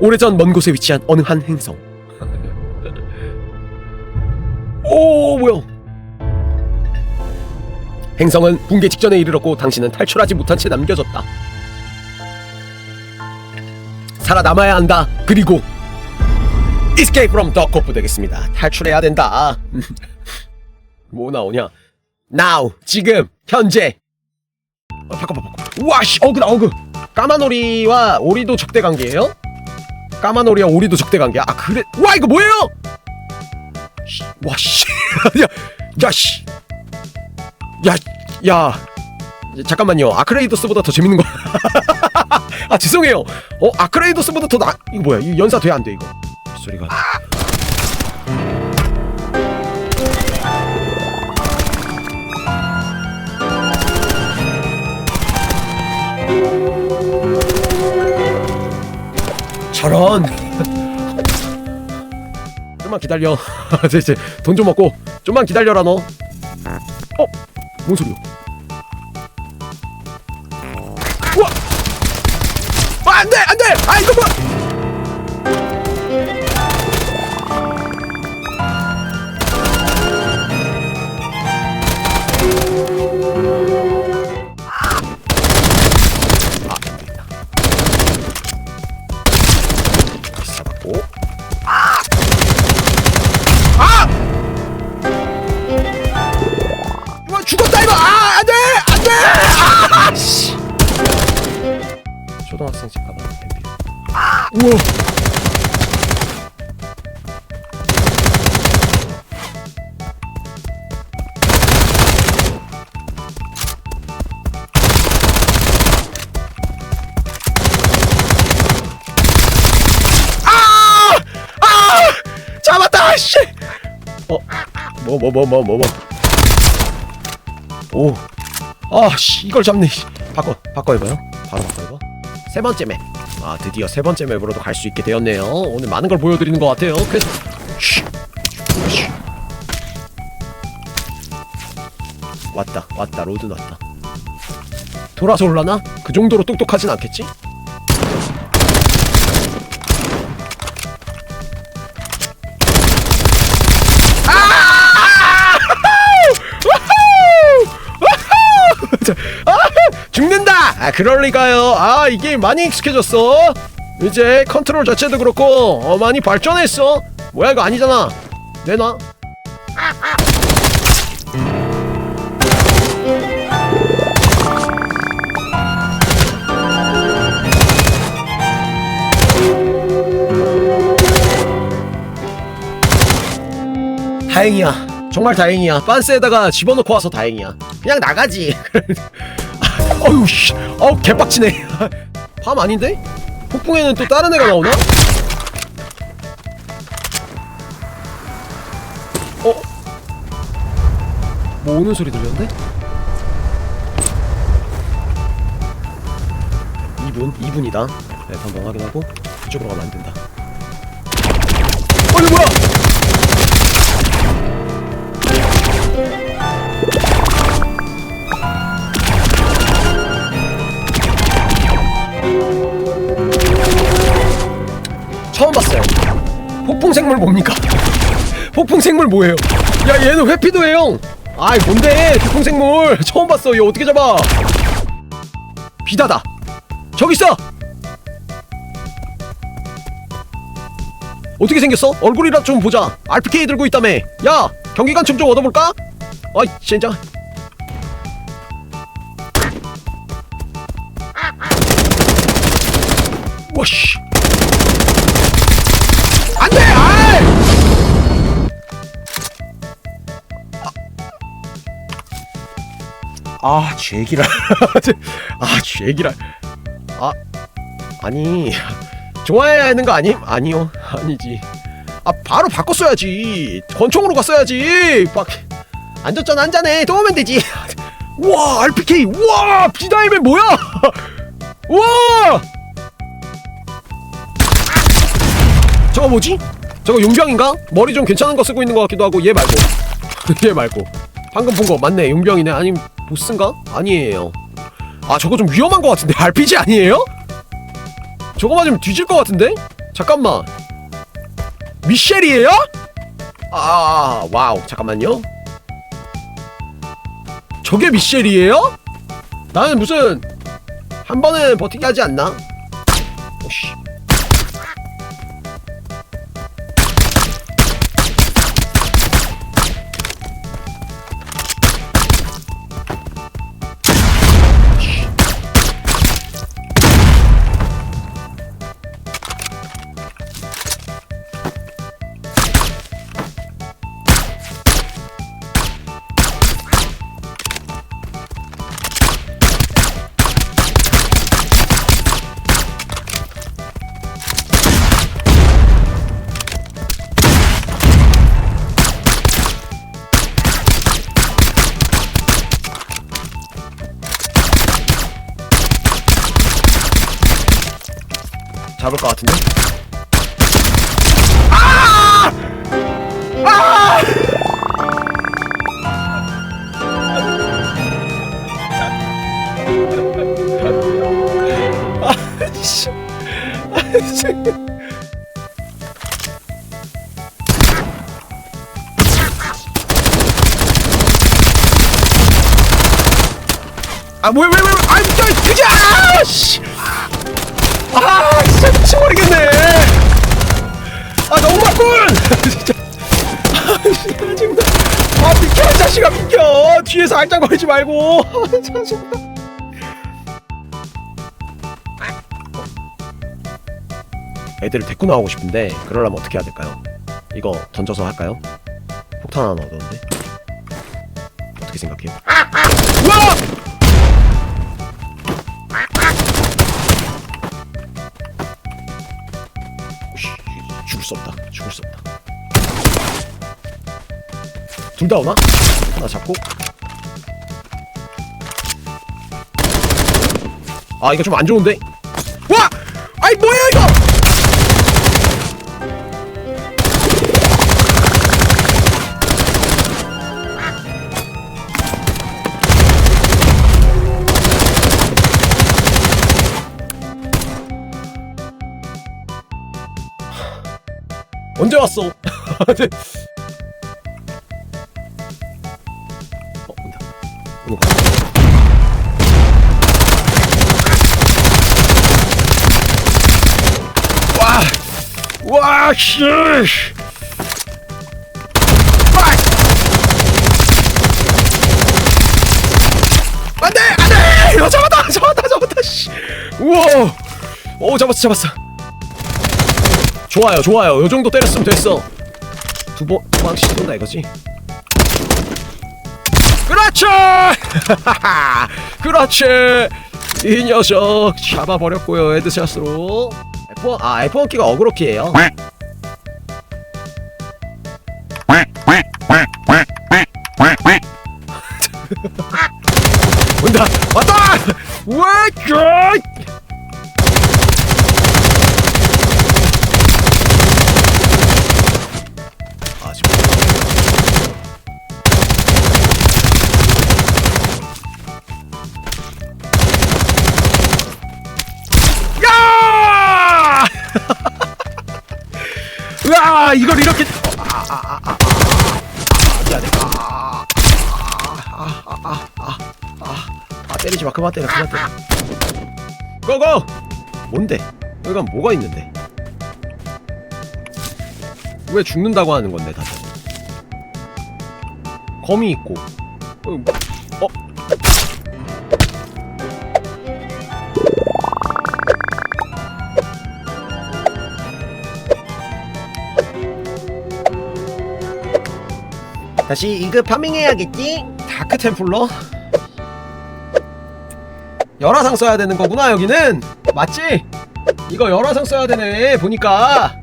오래전 먼 곳에 위치한 어느 한 행성. 오 뭐야? 행성은 붕괴 직전에 이르렀고 당신은 탈출하지 못한 채 남겨졌다. 살아남아야 한다. 그리고 Escape from the Cop 되겠습니다. 탈출해야 된다. 뭐 나오냐? Now 지금 현재. 어, 잠깐만. 와씨 어그다 어그. 까마놀이와 오리도 적대 관계예요? 까마놀이와 오리도 적대 관계야? 아 그래? 와 이거 뭐예요? 씨, 와 씨. 야, 야 씨. 야, 야. 잠깐만요. 아크레이더스보다 더 재밌는 거. 아 죄송해요. 어 아크레이더스보다 더 나. 이거 뭐야? 이거 연사 돼안 돼 이거? 소리가. 저런. 좀만 기다려. 이제 돈 좀 먹고 좀만 기다려라 너. 어? 뭔 소리야? 우와! 아, 안 돼! 안 돼! 아, 이거 뭐! 뭐 뭐 뭐 뭐 뭐 뭐. 오. 아, 씨, 이걸 잡네. 씨. 바꿔, 바꿔 입어요. 바로 바꿔 입어. 세 번째 맵. 아, 드디어 세 번째 맵으로도 갈 수 있게 되었네요. 오늘 많은 걸 보여드리는 것 같아요. 그래서. 왔다, 왔다, 로드 왔다. 돌아서 올라나? 그 정도로 똑똑하진 않겠지? 아, 그럴 리가요. 아, 이게 많이 익숙해졌어. 이제 컨트롤 자체도 그렇고, 어, 많이 발전했어. 뭐야, 이거 아니잖아. 내놔. 다행이야. 정말 다행이야. 빤스에다가 집어넣고 와서 다행이야. 그냥 나가지. 아, 어휴 씨. 어우 개빡치네. 밤 아닌데? 폭풍에는 또 다른 애가 나오나? 어? 뭐 오는 소리 들렸는데? 2분? 2분이다. 네, 한번 확인하고 그쪽으로 가면 안 된다. 폭풍 생물 뭡니까? 폭풍 생물 뭐예요? 야 얘는 회피도 해요. 아이 뭔데 폭풍 생물 처음 봤어. 얘 어떻게 잡아? 비다다. 저기 있어. 어떻게 생겼어? 얼굴이라 좀 보자. RPK 들고 있다며. 야 경기관총 좀 얻어볼까? 아이 진짜. 와씨. 아, 죄기랄. 아, 죄기랄. 아, 아니. 좋아해야 하는 거 아님? 아니요. 아니지. 아, 바로 바꿨어야지. 권총으로 갔어야지. 막, 앉았잖아, 앉자네. 또 오면 되지. 우와, RPK. 우와, 비다이맨 뭐야? 우와! 저거 뭐지? 저거 용병인가? 머리 좀 괜찮은 거 쓰고 있는 것 같기도 하고 얘 말고 얘 말고 방금 본 거 맞네 용병이네 아니면 보스인가? 아니에요 아 저거 좀 위험한 것 같은데 RPG 아니에요? 저거 맞으면 뒤질 것 같은데? 잠깐만. 미셸이에요? 아, 와우. 잠깐만요. 저게 미셸이에요? 나는 무슨 한 번은 버티게 하지 않나? 오씨. 잡을 것 같은데? 아! 아! 아, 씨. 아, 뭐야 뭐야 뭐야 아이 저 그지 아 씨. 아 진짜 미쳐버리겠네. 아 너무 맞군 진짜. 아 정말 아 비켜 이 자식아 비켜. 뒤에서 알짱거리지 말고. 아 짜증나. 애들을 데리고 나오고 싶은데 그러려면 어떻게 해야 될까요? 이거 던져서 할까요? 폭탄 하나 얻었는데? 어떻게 생각해요? 수 없다. 죽을 수 없다. 둘 다 오나? 하나 잡고. 아 이거 좀 안 좋은데? 와! 아이 뭐야 이거? 왔어? 네. 어, 온다. 오는 거 같아. 와! 와, 씨! 아! 안 돼! 안 돼! 어, 잡았다! 잡았다! 잡았다! 씨! 우와! 오, 잡았어, 잡았어. 좋아요, 좋아요. 요 정도 때렸으면 됐어. 두 번, 두 방씩 쏜다 이거지? 그렇죠! 그렇지! 이 녀석 잡아버렸고요, 헤드샷으로. F1, 아, F1 키가 어그로 키예요. 아, 아, 아, 아, 아, 아, 때리지 마. 그만 때려, 그만 때려. 고고! 뭔데? 여기가 뭐가 있는데? 왜 죽는다고 하는 건데 다들? 검이 있고. 어? 어? 다시 이그 파밍해야겠지? 다크 템플러? 열화상 써야 되는 거구나 여기는 맞지? 이거 열화상 써야 되네 보니까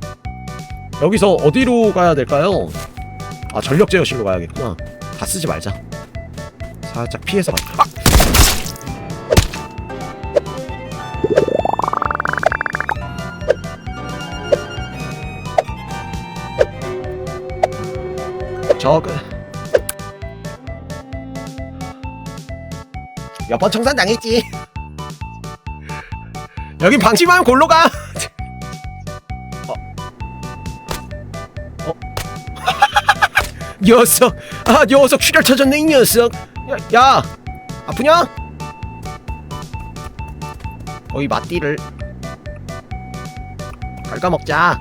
여기서 어디로 가야 될까요? 아 전력 제어실로 가야겠구나 다 쓰지 말자 살짝 피해서 가 아! 저그 여번 청산 당했지. 여기 방심하면 골로 가. 어. 어. 녀석, 아 녀석 출혈 터졌네 이 녀석. 야, 야 아프냐? 어, 거의 맞디를 갉아먹자.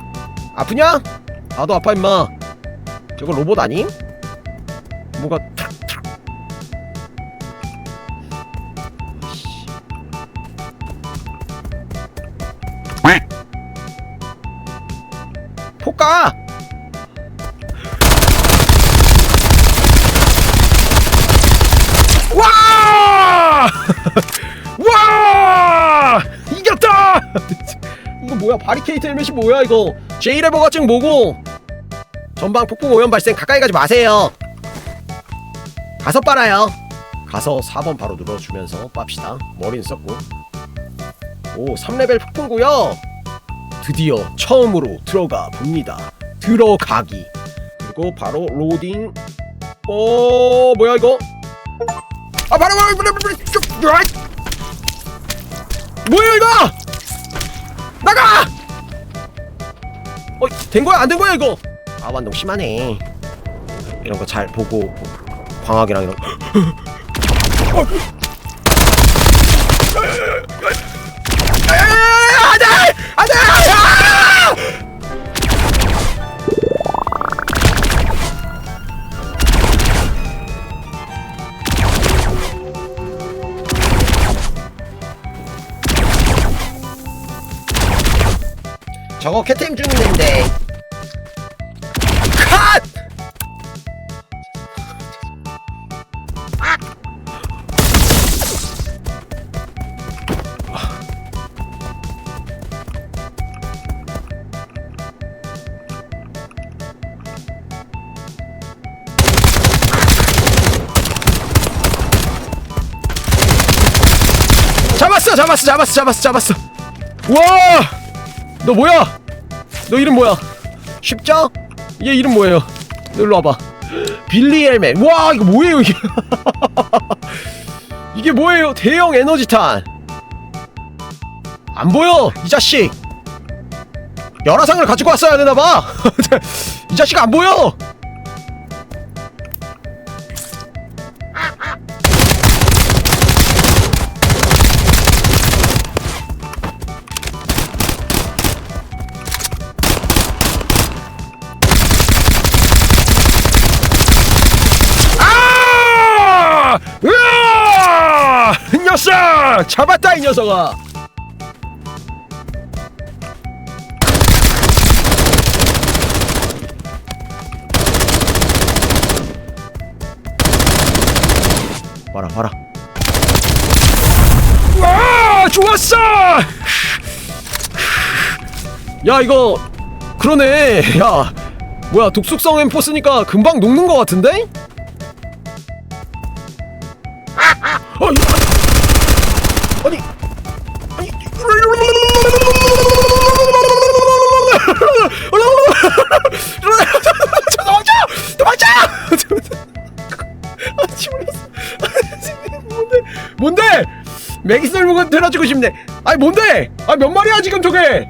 아프냐? 나도 아파 임마. 저거 로봇 아니? 뭐가 가! 와! 와! 이겼다! 이거 뭐야? 바리케이트 헬멧이 뭐야 이거? 제이레버 가증 뭐고? 전방 폭풍 오염 발생 가까이 가지 마세요. 가서 빨아요. 가서 4번 바로 눌러주면서 빱시다. 머리는 썼고. 오, 3레벨 폭풍구요. 드디어 처음으로 들어가 봅니다. 들어가기. 그리고 바로 로딩. 오, 뭐야 이거? 아, 바로 바로 바로 바로! 뭐야 이거? 나가! 어, 된 거야 안 된 거야 이거? 아, 완동 심하네. 이런 거 잘 보고 광학이랑 이런. 거. 캐템 중인데. 컷! 잡았어 잡았어 잡았어 잡았어 잡았어 와! 너 뭐야? 너 이름 뭐야? 쉽죠? 얘 이름 뭐예요? 너 일로 와봐. 빌리 헬멧. 와 이거 뭐예요 이게? 이게 뭐예요? 대형 에너지탄. 안 보여 이 자식. 열화상을 가지고 왔어야 되나봐. 이 자식 안 보여 녀석! 잡았다 이 녀석아! 봐라 봐라 와 좋았어! 야 이거 그러네 야 뭐야 독숙성 엠포 쓰니까 금방 녹는 것 같은데? 아니, 아니. 뭔데? 뭔데? 맥이썰무가 되라주고 싶네. 아니 뭔데? 아 몇 마리야 지금 저게?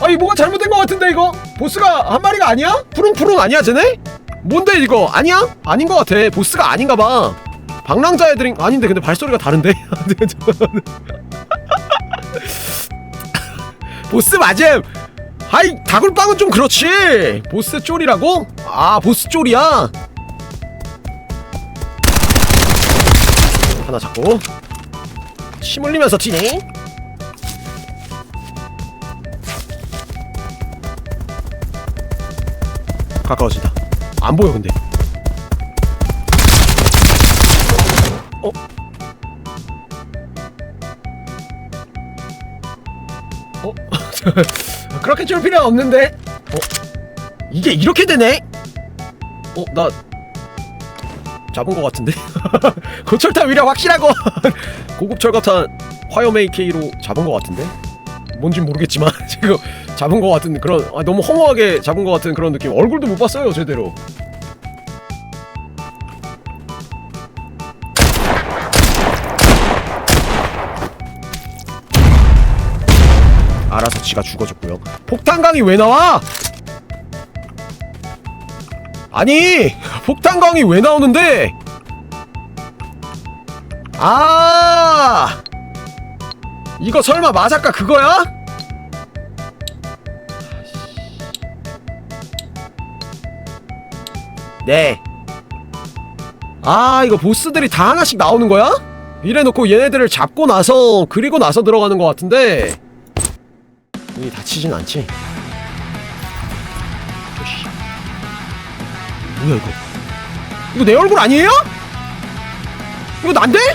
아니 뭐가 잘못된 것 같은데 이거? 보스가 한 마리가 아니야? 푸릉푸릉 아니야 쟤네? 뭔데 이거? 아니야? 아닌 것 같아. 보스가 아닌가 봐. 방랑자 애들인 아닌데 근데 발소리가 다른데? 보스 맞음. 아이 다굴빵은 좀 그렇지. 보스 쫄이라고? 아 보스 쫄이야. 하나 잡고 침 흘리면서 튀니? 가까워진다. 안 보여 근데. 어? 어? 그렇게 줄 필요는 없는데? 어? 이게 이렇게 되네? 어? 나 잡은 것 같은데? 고철탄 위력 확실하고 고급 철거탄 화염 AK로 잡은 것 같은데? 뭔진 모르겠지만 지금 잡은 것 같은 그런 아, 너무 허무하게 잡은 것 같은 그런 느낌 얼굴도 못 봤어요 제대로 아서 지가 죽어줬고요 폭탄강이 왜 나와? 아니 폭탄광이 왜 나오는데 아 이거 설마 마사카 그거야? 네. 아, 이거 보스들이 다 하나씩 나오는 거야? 이래놓고 얘네들을 잡고 나서, 그리고 나서 들어가는 것 같은데. 문이 닫히진 않지. 오씨. 뭐야, 이거? 이거 내 얼굴 아니에요? 이거 난데?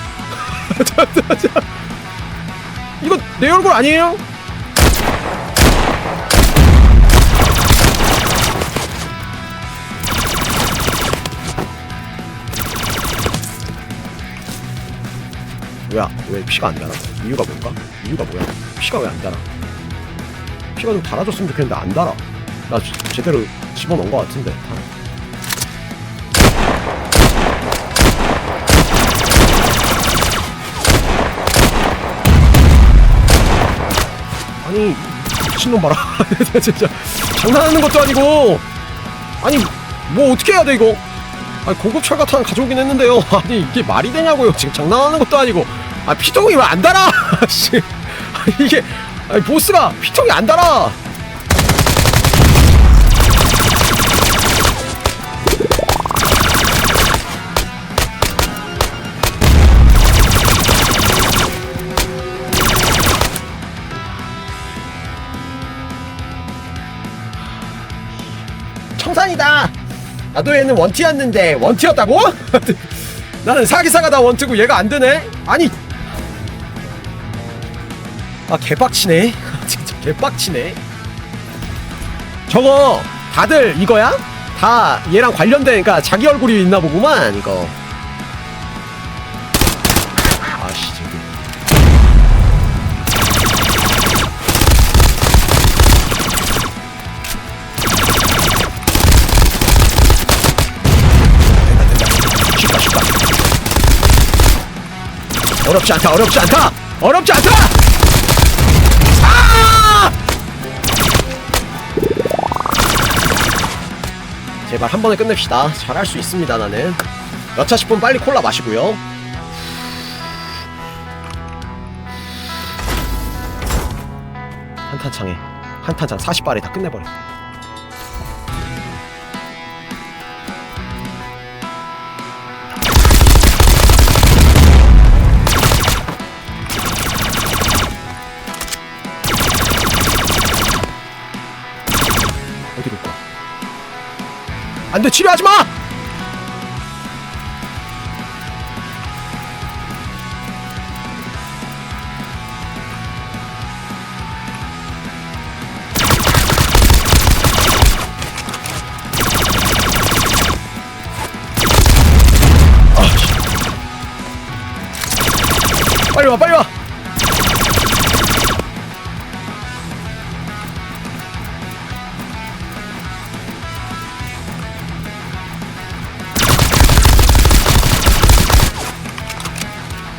이거 내 얼굴 아니에요? 뭐야 왜 피가 안 달아 이유가 뭘까 이유가 뭐야 피가 왜안 달아 피가 좀 달아줬으면 좋겠는데 안 달아 나 제- 제대로 집어넣은 것 같은데 아니 미친놈 봐라 진짜 장난하는 것도 아니고 아니 뭐 어떻게 해야 돼 이거 아니 고급 철가탄 가져오긴 했는데요. 아니 이게 말이 되냐고요. 지금 장난하는 것도 아니고. 아 피통이 왜 안 달아? 씨. 이게 아니 보스가 피통이 안 달아. 청산이다. 나도 얘는 원티였는데 원티였다고? 나는 사기사가 다 원트고 얘가 안 되네. 아니. 아 개빡치네. 진짜 개빡치네. 저거 다들 이거야? 다 얘랑 관련된 그러니까 자기 얼굴이 있나 보구만 이거. 아씨 저기. 쉽다 쉽다 어렵지 않다 어렵지 않다 어렵지 않다 제발 한 번에 끝냅시다. 잘할 수 있습니다 나는. 여차 싶으면 빨리 콜라 마시고요. 한탄창에 한탄창 40발에 다 끝내버려 안돼 치료하지 마!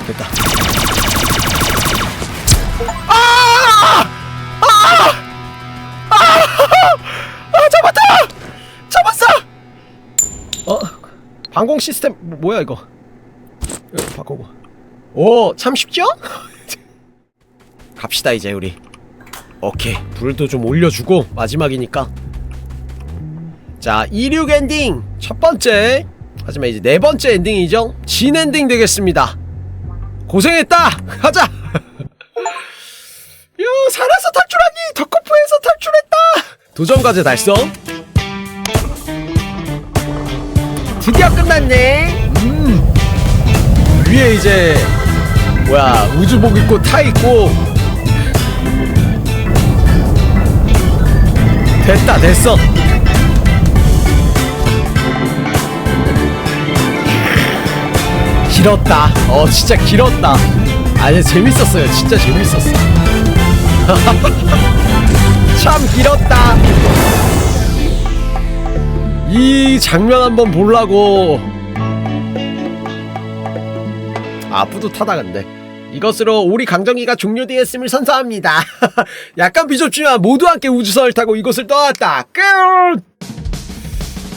됐다. 아! 아! 아! 아! 잡았다! 잡았어! 어? 방공 시스템 뭐, 뭐야 이거? 이거 바꾸고. 오, 참 쉽죠? 갑시다 이제 우리. 오케이, 불도 좀 올려주고 마지막이니까. 자, 26 엔딩 첫 번째. 하지만 이제 네 번째 엔딩이죠. 진 엔딩 되겠습니다. 고생했다. 가자. 야, 살아서 탈출하니 덕커프에서 탈출했다. 도전 과제 달성. 드디어 끝났네. 음. 위에 이제 뭐야 우주복 입고 타 있고 됐다 됐어. 길었다. 어, 진짜 길었다. 아니, 재밌었어요. 진짜 재밌었어. 참 길었다. 이 장면 한번 보려고. 아, 뿌듯하다, 근데. 이것으로 우리 강정기가 종료되었음을 선서합니다. 약간 비좁지만 모두 함께 우주선을 타고 이곳을 떠났다. 끝!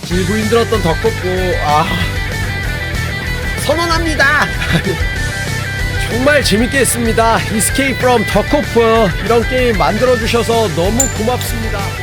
길고 힘들었던 덕곡고 아 선언합니다. 정말 재밌게 했습니다. Escape from 덕코프 이런 게임 만들어 주셔서 너무 고맙습니다.